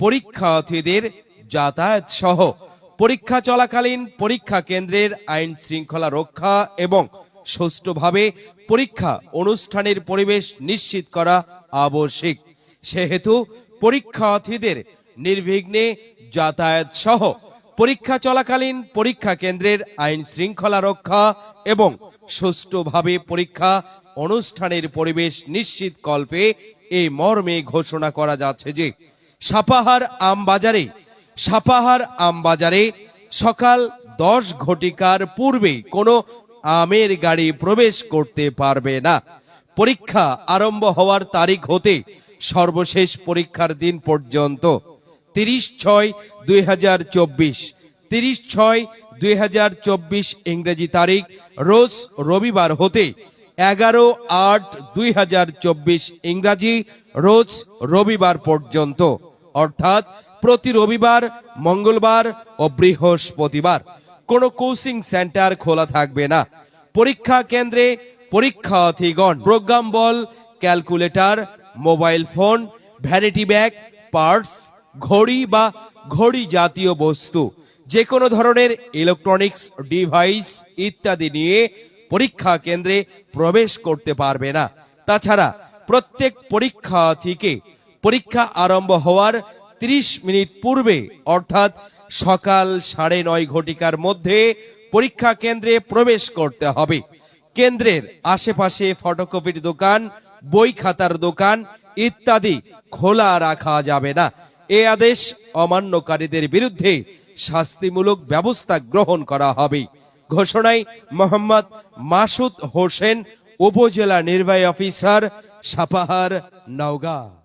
পরীক্ষার্থীদের যাতায়াত সহ পরীক্ষা চলাকালীন পরীক্ষা কেন্দ্রের আইন শৃঙ্খলা রক্ষা এবং সুষ্ঠুভাবে পরীক্ষা অনুষ্ঠানের পরিবেশ নিশ্চিত করা আবশ্যিক। সেহেতু পরীক্ষার্থীদের নির্বিঘ্নে যাতায়াত সহ পরীক্ষা চলাকালীন পরীক্ষা কেন্দ্রের আইন শৃঙ্খলা রক্ষা এবং সুষ্ঠুভাবে পরীক্ষা অনুষ্ঠানের পরিবেশ নিশ্চিত কল্পে এই মর্মে ঘোষণা করা যাচ্ছে যে সাপাহার আমবাজারে সাপাহার আমবাজারে সকাল দশ ঘটিকার পূর্বে কোনো আমের গাড়ি প্রবেশ করতে পারবে না। পরীক্ষা আরম্ভ হওয়ার তারিখ হতে সর্বশেষ পরীক্ষার দিন পর্যন্ত তিরিশ ছয় দুই হাজার চব্বিশ। তিরিশ ছয় দুই হাজার চব্বিশ ইংরেজি তারিখ রোজ রবিবার হতে এগারো আট দুই হাজার চব্বিশ ইংরাজি রোজ রবিবার পর্যন্ত। অর্থাৎ প্রতি রবিবার, মঙ্গলবার ও বৃহস্পতিবার কোনো কোচিং সেন্টার খোলা থাকবে না। পরীক্ষা কেন্দ্রে পরীক্ষার্থীগণ, প্রোগ্রাম বল, calculator, mobile phone, vanity bag, parts, ঘড়ি বা ঘড়ি জাতীয় বস্তু যে কোনো ধরনের ইলেকট্রনিক্স ডিভাইস ইত্যাদি নিয়ে পরীক্ষা কেন্দ্রে প্রবেশ করতে পারবে না। তাছাড়া প্রত্যেক পরীক্ষার্থীকে পরীক্ষা আরম্ভ হওয়ার 30 মিনিট পূর্বে, অর্থাৎ সকাল সাড়ে নয় ঘটিকার মধ্যে পরীক্ষা কেন্দ্রে প্রবেশ করতে হবে। কেন্দ্রের আশেপাশে ফটোকপির দোকান, বই খাতার দোকান ইত্যাদি খোলা রাখা যাবে না। এ আদেশ অমান্যকারীদের বিরুদ্ধে শাস্তিমূলক ব্যবস্থা গ্রহণ করা হবে। ঘোষণায় মোহাম্মদ মাসুদ হোসেন, উপজেলা নির্বাহী অফিসার, সাপাহার, নওগাঁ।